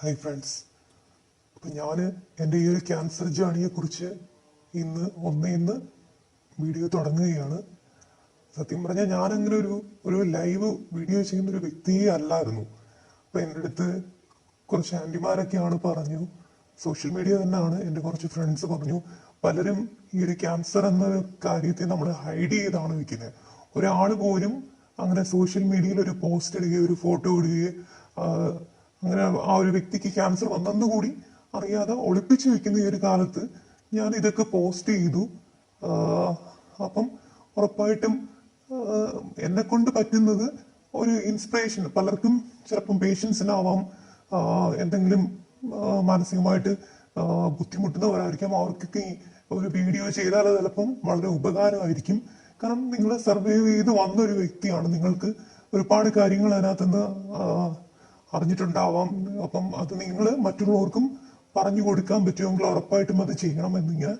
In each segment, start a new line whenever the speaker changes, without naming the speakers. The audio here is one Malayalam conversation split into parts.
ഹായ് ഫ്രണ്ട്സ് അപ്പം ഞാൻ എന്റെ ഈ ഒരു ക്യാൻസർ ജേണിയെ കുറിച്ച് ഇന്ന് ഒന്ന് ഇന്ന് വീഡിയോ തുടങ്ങുകയാണ്. സത്യം പറഞ്ഞാൽ ഞാനങ്ങനെ ഒരു ഒരു ലൈവ് വീഡിയോ ചെയ്യുന്ന ഒരു വ്യക്തിയെ അല്ലായിരുന്നു. അപ്പം എന്റെ അടുത്ത് കുറച്ച് ആന്റിമാരൊക്കെയാണ് പറഞ്ഞു. സോഷ്യൽ മീഡിയ തന്നെയാണ് എന്റെ കുറച്ച് ഫ്രണ്ട്സ് പറഞ്ഞു. പലരും ഈ ഒരു ക്യാൻസർ എന്ന കാര്യത്തെ നമ്മൾ ഹൈഡ് ചെയ്താണ് വെക്കുന്നത് ഒരാൾ പോലും അങ്ങനെ സോഷ്യൽ മീഡിയയിൽ ഒരു പോസ്റ്റ് ഇടുകയോ ഒരു ഫോട്ടോ ഇടുകയോ അങ്ങനെ ആ ഒരു വ്യക്തിക്ക് ക്യാൻസർ വന്നെന്ന് കൂടി അറിയാതെ ഒളിപ്പിച്ചു വെക്കുന്ന ഈ ഒരു കാലത്ത് ഞാൻ ഇതൊക്കെ പോസ്റ്റ് ചെയ്തു. അപ്പം ഉറപ്പായിട്ടും എന്നെ കൊണ്ട് പറ്റുന്നത് ഒരു ഇൻസ്പിറേഷൻ പലർക്കും ചിലപ്പം പേഷ്യൻസിനാവാം എന്തെങ്കിലും മാനസികമായിട്ട് ബുദ്ധിമുട്ടുന്നവരായിരിക്കാം. അവർക്കൊക്കെ ഒരു വീഡിയോ ചെയ്താൽ ചിലപ്പം വളരെ ഉപകാരമായിരിക്കും. കാരണം നിങ്ങൾ സർവൈവ് ചെയ്ത് വന്ന ഒരു വ്യക്തിയാണ്. നിങ്ങൾക്ക് ഒരുപാട് കാര്യങ്ങൾ അതിനകത്തുനിന്ന് അറിഞ്ഞിട്ടുണ്ടാവാം. അപ്പം അത് നിങ്ങൾ മറ്റുള്ളവർക്കും പറഞ്ഞു കൊടുക്കാൻ പറ്റുമെങ്കിൽ ഉറപ്പായിട്ടും അത് ചെയ്യണമെന്ന് ഞാൻ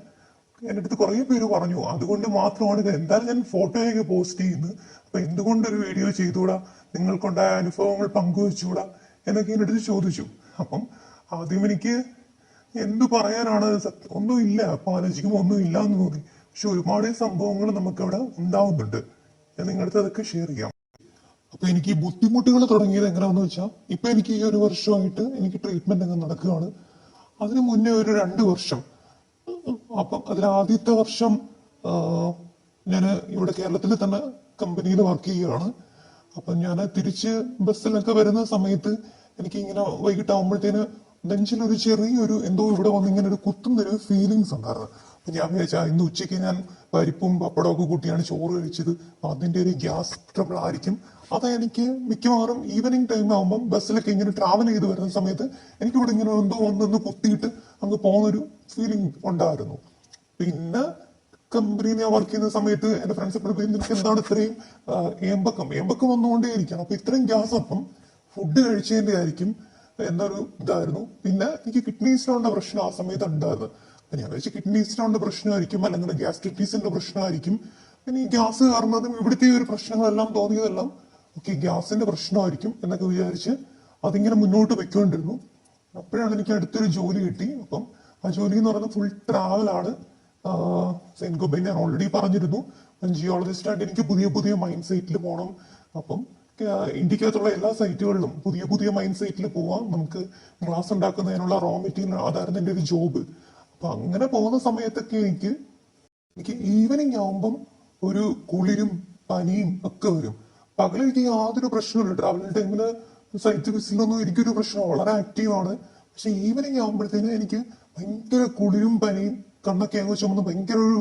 എന്റെ അടുത്ത് കുറേ പേര് പറഞ്ഞു. അതുകൊണ്ട് മാത്രമാണ് ഇത്. എന്തായാലും ഞാൻ ഫോട്ടോയൊക്കെ പോസ്റ്റ് ചെയ്യുന്നത് അപ്പം എന്തുകൊണ്ട് ഒരു വീഡിയോ ചെയ്തുകൂടാ? നിങ്ങൾക്കുണ്ടായ അനുഭവങ്ങൾ പങ്കുവെച്ചുകൂടാ? എന്നൊക്കെ എന്റെ അടുത്ത് ചോദിച്ചു. അപ്പം ആദ്യം എനിക്ക് എന്തു പറയാനാണ് സത്യം ഒന്നും ഇല്ല അപ്പം ആലോചിക്കുമ്പോൾ ഒന്നും ഇല്ല എന്ന് തോന്നി. പക്ഷെ ഒരുപാട് സംഭവങ്ങൾ നമുക്കവിടെ ഉണ്ടാവുന്നുണ്ട്. ഞാൻ നിങ്ങളുടെ അതൊക്കെ ഷെയർ ചെയ്യാം. അപ്പൊ എനിക്ക് ബുദ്ധിമുട്ടുകൾ തുടങ്ങിയത് എങ്ങനെയാന്ന് വെച്ചാൽ ഇപ്പൊ എനിക്ക് ഈ ഒരു വർഷമായിട്ട് എനിക്ക് ട്രീറ്റ്മെന്റ് അങ്ങ് നടക്കുകയാണ്. അതിനു മുന്നേ ഒരു രണ്ട് വർഷം. അപ്പം അതിൽ ആദ്യത്തെ വർഷം ഞാൻ ഇവിടെ കേരളത്തിൽ തന്നെ കമ്പനിയിൽ വർക്ക് ചെയ്യുകയാണ്. അപ്പം ഞാൻ തിരിച്ച് ബസ്സിലൊക്കെ വരുന്ന സമയത്ത് എനിക്ക് ഇങ്ങനെ വൈകിട്ടാകുമ്പോഴത്തേന് നെഞ്ചിലൊരു ചെറിയൊരു എന്തോ ഇവിടെ വന്ന് ഇങ്ങനെ ഒരു കുത്തുന്നൊരു ഫീലിങ്സ് ഉണ്ടായിരുന്നു. അപ്പൊ ഞാൻ വിചാരിച്ചാൽ ഇന്ന് ഉച്ചയ്ക്ക് ഞാൻ പരിപ്പും പപ്പടമൊക്കെ കൂട്ടിയാണ് ചോറ് കഴിച്ചത്. അതിന്റെ ഒരു ഗ്യാസ് ട്രബിൾ ആയിരിക്കും. അത് എനിക്ക് മിക്കവാറും ഈവനിങ് ടൈം ആകുമ്പോൾ ബസ്സിലൊക്കെ ഇങ്ങനെ ട്രാവൽ ചെയ്ത് വരുന്ന സമയത്ത് എനിക്കിവിടെ ഇങ്ങനെ എന്തോ ഒന്നൊന്ന് കുത്തിയിട്ട് അങ്ങ് പോകുന്നൊരു ഫീലിംഗ് ഉണ്ടായിരുന്നു. പിന്നെ കമ്പനിയിൽ ഞാൻ വർക്ക് ചെയ്യുന്ന സമയത്ത് എന്റെ ഫ്രണ്ട്സ് എപ്പോഴും നിനക്ക് എന്താണ് ഇത്രയും ഏമ്പക്കം? ഏമ്പക്കം വന്നുകൊണ്ടേയിരിക്കണം. അപ്പൊ ഇത്രയും ഗ്യാസ് അപ്പം ഫുഡ് കഴിച്ചതിന്റെ ആയിരിക്കും എന്നൊരു ഇതായിരുന്നു. പിന്നെ എനിക്ക് കിഡ്നി സ്റ്റോണിന്റെ പ്രശ്നം ആ സമയത്ത് ഉണ്ടായിരുന്നു. അപ്പൊ ഞാൻ വെച്ച് കിഡ്നി സ്റ്റോണിന്റെ പ്രശ്നമായിരിക്കും അല്ലെങ്കിൽ ഗ്യാസ്ട്രിറ്റീസിന്റെ പ്രശ്നമായിരിക്കും. പിന്നെ ഈ ഗ്യാസ് കാരണം ഇവിടുത്തെ ഒരു പ്രശ്നങ്ങളെല്ലാം തോന്നിയതെല്ലാം ഓക്കെ ഗ്യാസിന്റെ പ്രശ്നമായിരിക്കും എന്നൊക്കെ വിചാരിച്ച് അതിങ്ങനെ മുന്നോട്ട് വെക്കൊണ്ടിരുന്നു അപ്പോഴാണ് എനിക്ക് അടുത്തൊരു ജോലി കിട്ടി. അപ്പം ആ ജോലി എന്ന് പറയുന്നത് ഫുൾ ട്രാവലാണ് സെന്റ് ഗോബൈൻ ഞാൻ ഓൾറെഡി പറഞ്ഞിരുന്നു. ജിയോളജിസ്റ്റ് ആയിട്ട് എനിക്ക് പുതിയ പുതിയ മൈൻഡ് സൈറ്റിൽ പോകണം അപ്പം ഇന്ത്യക്കകത്തുള്ള എല്ലാ സൈറ്റുകളിലും പുതിയ പുതിയ മൈൻഡ് സൈറ്റിൽ പോവാം. നമുക്ക് ഗ്ലാസ് ഉണ്ടാക്കുന്നതിനുള്ള റോ മെറ്റീരിയൽ അതായിരുന്നു എന്റെ ഒരു ജോബ് അപ്പൊ അങ്ങനെ പോകുന്ന സമയത്തൊക്കെ എനിക്ക് എനിക്ക് ഈവനിങ് ആവുമ്പം ഒരു കുളിരും പനിയും ഒക്കെ വരും. പകൽ എനിക്ക് യാതൊരു പ്രശ്നമില്ല ട്രാവൽ ടൈമിൽ സൈറ്റ് വിസിലൊന്നും എനിക്കൊരു പ്രശ്നം വളരെ ആക്റ്റീവാണ് പക്ഷെ ഈവനിങ് ആകുമ്പോഴത്തേനും എനിക്ക് ഭയങ്കര കുളിരും പനിയും കണ്ണൊക്കെ അങ്ങ് ചുമന്ന് ഭയങ്കര ഒരു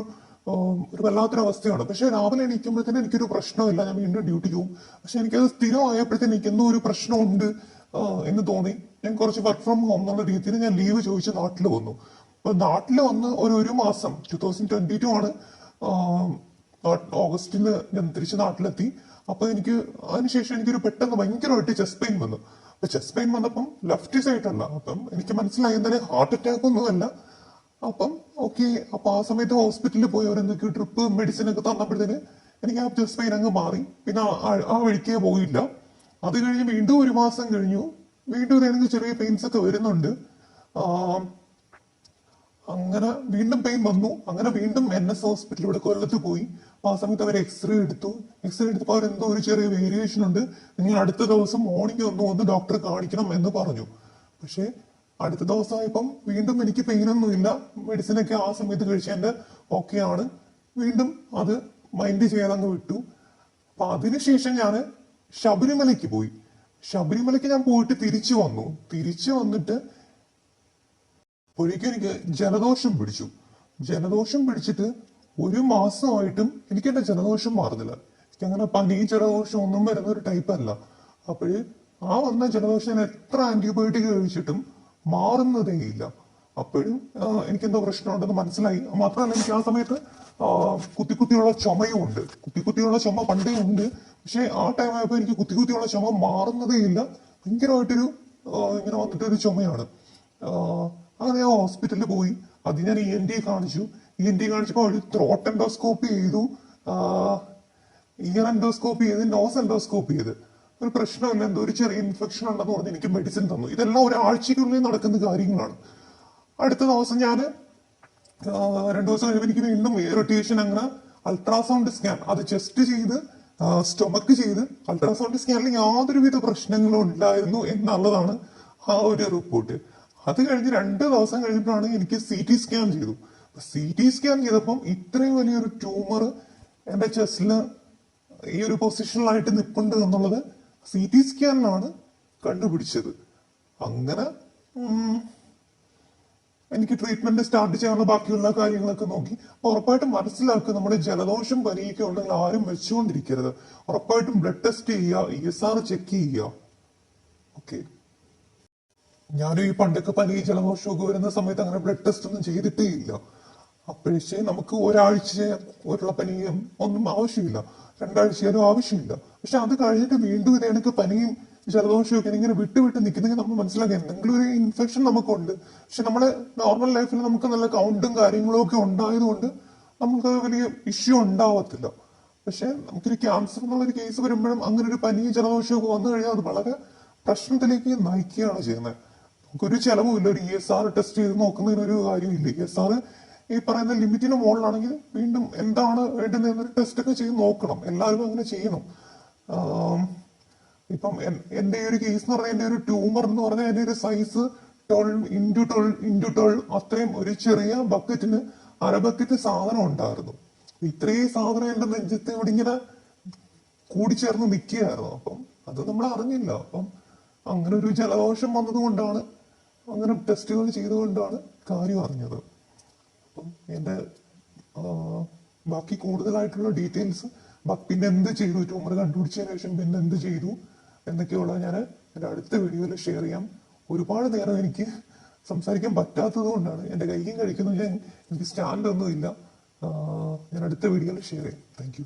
ഒരു വല്ലാത്തൊരു അവസ്ഥയാണ് പക്ഷെ രാവിലെ എണീക്കുമ്പോഴത്തേനും എനിക്കൊരു പ്രശ്നമില്ല. ഞാൻ വീണ്ടും ഡ്യൂട്ടിക്ക് പോകും. പക്ഷെ എനിക്കത് സ്ഥിരമായപ്പോഴത്തേനും എനിക്ക് എന്തോ ഒരു പ്രശ്നമുണ്ട് എന്ന് തോന്നി. ഞാൻ കുറച്ച് വർക്ക് ഫ്രം ഹോം എന്നുള്ള രീതിയിൽ ഞാൻ ലീവ് ചോദിച്ച് നാട്ടിൽ വന്നു. അപ്പൊ നാട്ടിൽ വന്ന് ഒരു ഒരു മാസം ടു തൗസൻഡ് ട്വന്റി ടു ആണ് ആം, നാ- ഓഗസ്റ്റിൽ ഞാൻ തിരിച്ച് നാട്ടിലെത്തി. അപ്പൊ എനിക്ക് അതിനുശേഷം എനിക്കൊരു പെട്ടെന്ന് ഭയങ്കരമായിട്ട് ചെസ്റ്റ് പെയിൻ വന്നു. അപ്പൊ ചെസ്റ്റ് പെയിൻ വന്നപ്പം ലെഫ്റ്റ് സൈഡ് അല്ല. അപ്പം എനിക്ക് മനസ്സിലായി എന്തായാലും ഹാർട്ട് അറ്റാക്ക് ഒന്നുമല്ല. അപ്പം ഓക്കെ അപ്പൊ ആ സമയത്ത് ഹോസ്പിറ്റലിൽ പോയി അവരെന്തൊക്കെയോ ട്രിപ്പ് മെഡിസിൻ ഒക്കെ തന്നപ്പോഴത്തേന് എനിക്ക് ആ ചെസ്റ്റ് പെയിൻ അങ്ങ് മാറി. പിന്നെ ആ- വഴിക്കേ പോയില്ല. അത് കഴിഞ്ഞ് വീണ്ടും ഒരു മാസം കഴിഞ്ഞു. വീണ്ടും എനിക്ക് ചെറിയ പെയിൻസ് ഒക്കെ വരുന്നുണ്ട്. അങ്ങനെ വീണ്ടും പെയിൻ വന്നു. അങ്ങനെ വീണ്ടും എൻ എസ് ഹോസ്പിറ്റൽ ഇവിടെ കൊല്ലത്ത് പോയി. ആ സമയത്ത് അവർ എക്സ്റേ എടുത്തു. എക്സ്റേ എടുത്തപ്പോൾ എന്തോ ഒരു ചെറിയ വേരിയേഷൻ ഉണ്ട്. നിങ്ങൾ അടുത്ത ദിവസം മോർണിംഗ് ഒന്ന് വന്ന് ഡോക്ടറെ കാണിക്കണം എന്ന് പറഞ്ഞു. പക്ഷേ അടുത്ത ദിവസമായപ്പം വീണ്ടും എനിക്ക് പെയിൻ മെഡിസിനൊക്കെ ആ സമയത്ത് കഴിച്ചതിന്റെ ഓക്കെ ആണ്. വീണ്ടും അത് മൈൻഡ് ചെയ്യാൻ അങ്ങ് വിട്ടു. അപ്പൊ അതിനുശേഷം ഞാൻ ശബരിമലയ്ക്ക് പോയി. ശബരിമലയ്ക്ക് ഞാൻ പോയിട്ട് തിരിച്ചു വന്നു. തിരിച്ചു വന്നിട്ട് ഒരിക്കൽ എനിക്ക് ജലദോഷം പിടിച്ചു. ജലദോഷം പിടിച്ചിട്ട് ഒരു മാസമായിട്ടും എനിക്ക് എന്റെ ജലദോഷം മാറുന്നില്ല. എനിക്ക് അങ്ങനെ പനി ജലദോഷം ഒന്നും വരുന്ന ഒരു ടൈപ്പ് അല്ല. അപ്പോഴ് ആ വന്ന ജലദോഷം എത്ര ആന്റിബയോട്ടിക് കഴിച്ചിട്ടും മാറുന്നതേ ഇല്ല. അപ്പോഴും എനിക്കെന്തോ പ്രശ്നമുണ്ടെന്ന് മനസ്സിലായി. മാത്രമല്ല എനിക്ക് ആ സമയത്ത് കുത്തി കുത്തിയുള്ള ചുമയും ഉണ്ട്. കുത്തി കുത്തിയുള്ള ചുമ പണ്ടേ ഉണ്ട്. പക്ഷേ ആ ടൈം ആയപ്പോൾ എനിക്ക് കുത്തി കുത്തിയുള്ള ചുമ മാറുന്നതേ ഇല്ല. ഭയങ്കരമായിട്ടൊരു ഇങ്ങനെ വന്നിട്ടൊരു ചുമയാണ്. അങ്ങനെ ഞാൻ ഹോസ്പിറ്റലിൽ പോയി. അത് ഞാൻ ഇ എൻ ടി കാണിച്ചു. ഇ എൻ ടി കാണിച്ചപ്പോൾ അവർ ത്രോട്ട് എൻഡോസ്കോപ്പി ചെയ്തു. ഇയർ എൻഡോസ്കോപ്പി ചെയ്ത് നോസ് എൻഡോസ്കോപ്പി ചെയ്ത്. ഒരു പ്രശ്നമില്ല. എന്തോ ഒരു ചെറിയ ഇൻഫെക്ഷൻ ഉണ്ടെന്ന് പറഞ്ഞ് എനിക്ക് മെഡിസിൻ തന്നു. ഇതെല്ലാം ഒരാഴ്ചയ്ക്കുള്ളിൽ നടക്കുന്ന കാര്യങ്ങളാണ്. അടുത്ത ദിവസം ഞാൻ രണ്ടു ദിവസം കഴിയുമ്പോൾ എനിക്ക് വീണ്ടും റൊട്ടേഷൻ അങ്ങനെ അൾട്രാസൗണ്ട് സ്കാൻ അത് ചെസ്റ്റ് ചെയ്ത് സ്റ്റൊമക്ക് ചെയ്ത് അൾട്രാസൗണ്ട് സ്കാനിൽ യാതൊരുവിധ പ്രശ്നങ്ങളും ഉണ്ടായിരുന്നു എന്നുള്ളതാണ് ആ ഒരു റിപ്പോർട്ട് അത് കഴിഞ്ഞ് രണ്ട് ദിവസം കഴിഞ്ഞിട്ടാണ് എനിക്ക് സി ടി സ്കാൻ ചെയ്തു. സി ടി സ്കാൻ ചെയ്തപ്പം ഇത്രയും വലിയൊരു ട്യൂമർ എന്റെ ചെസ്റ്റിൽ ഈ ഒരു പൊസിഷനിലായിട്ട് നിൽപ്പുണ്ട് എന്നുള്ളത് സി ടി സ്കാനിലാണ് കണ്ടുപിടിച്ചത്. അങ്ങനെ എനിക്ക് ട്രീറ്റ്മെന്റ് സ്റ്റാർട്ട് ചെയ്യാനുള്ള ബാക്കിയുള്ള കാര്യങ്ങളൊക്കെ നോക്കി. ഉറപ്പായിട്ടും മനസ്സിലാക്കുക നമ്മുടെ ജലദോഷം പനിയൊക്കെ ഉണ്ടെങ്കിൽ ആരും വെച്ചുകൊണ്ടിരിക്കരുത്. ഉറപ്പായിട്ടും ബ്ലഡ് ടെസ്റ്റ് ചെയ്യുക ഇ എസ് ആർ ചെക്ക് ചെയ്യുക. ഓക്കെ ഞാനും ഈ പണ്ടൊക്കെ പനി ജലദോഷമൊക്കെ വരുന്ന സമയത്ത് അങ്ങനെ ബ്ലഡ് ടെസ്റ്റ് ഒന്നും ചെയ്തിട്ടേ ഇല്ല അപ്പോഴേ നമുക്ക് ഒരാഴ്ച ഉള്ള പനിയും ഒന്നും ആവശ്യമില്ല. രണ്ടാഴ്ചയാലും ആവശ്യമില്ല. പക്ഷെ അത് കഴിഞ്ഞിട്ട് വീണ്ടും ഇത് പനിയും ജലദോഷവും ഒക്കെ ഇങ്ങനെ വിട്ട് വിട്ട് നിൽക്കുന്നെങ്കിൽ നമ്മൾ മനസ്സിലാക്കുക എന്തെങ്കിലും ഒരു ഇൻഫെക്ഷൻ നമുക്കുണ്ട്. പക്ഷെ നമ്മുടെ നോർമൽ ലൈഫിൽ നമുക്ക് നല്ല കൗണ്ടും കാര്യങ്ങളും ഒക്കെ ഉണ്ടായതുകൊണ്ട് നമുക്ക് വലിയ ഇഷ്യൂ ഉണ്ടാവത്തില്ല. പക്ഷെ നമുക്കൊരു ക്യാൻസർ എന്നുള്ളൊരു കേസ് വരുമ്പോഴും അങ്ങനെ ഒരു പനി ജലദോഷമൊക്കെ വന്നു കഴിഞ്ഞാൽ അത് വളരെ പ്രശ്നത്തിലേക്ക് നയിക്കുകയാണ് ചെയ്യുന്നത്. നമുക്കൊരു ചെലവുമില്ല ഒരു ഇ എസ് ആർ ടെസ്റ്റ് ചെയ്ത് നോക്കുന്നതിന് ഒരു കാര്യമില്ല ഇ എസ് ആർ ഈ പറയുന്ന ലിമിറ്റിന് മുകളിലാണെങ്കിൽ വീണ്ടും എന്താണ് വേണ്ടുന്നതെന്നൊരു ടെസ്റ്റ് ഒക്കെ ചെയ്ത് നോക്കണം. എല്ലാവരും അങ്ങനെ ചെയ്യണം. ഇപ്പം എന്റെ ഒരു കേസ് എന്ന് പറഞ്ഞാൽ എന്റെ ഒരു ട്യൂമർ എന്ന് പറഞ്ഞാൽ എന്റെ ഒരു size twelve into twelve into twelve അത്രയും ഒരു ചെറിയ ബക്കറ്റിന് അര ബക്കറ്റ് സാധനം ഉണ്ടായിരുന്നു. ഇത്രയും സാധനം എന്റെ നെഞ്ചത്ത് ഇവിടെ ഇങ്ങനെ കൂടിച്ചേർന്ന് നിൽക്കുകയായിരുന്നു. അപ്പം അത് നമ്മൾ അറിഞ്ഞില്ല. അപ്പം അങ്ങനെ ഒരു ജലദോഷം വന്നതുകൊണ്ടാണ് അങ്ങനെ ടെസ്റ്റുകൾ ചെയ്തുകൊണ്ടാണ് കാര്യം അറിഞ്ഞത്. അപ്പം എന്റെ ബാക്കി കൂടുതലായിട്ടുള്ള ഡീറ്റെയിൽസ് പിന്നെ എന്ത് ചെയ്തു? ട്യൂമർ കണ്ടുപിടിച്ചതിന് ശേഷം പിന്നെ എന്ത് ചെയ്തു? എന്നൊക്കെയുള്ള ഞാൻ എന്റെ അടുത്ത വീഡിയോയിൽ ഷെയർ ചെയ്യാം. ഒരുപാട് നേരം എനിക്ക് സംസാരിക്കാൻ പറ്റാത്തത് കൊണ്ടാണ് എന്റെ കയ്യും കഴിക്കുന്നില്ല ഞാൻ എനിക്ക് സ്റ്റാൻഡ് ഒന്നും ഇല്ല ഞാൻ അടുത്ത വീഡിയോയിൽ ഷെയർ ചെയ്യാം. താങ്ക്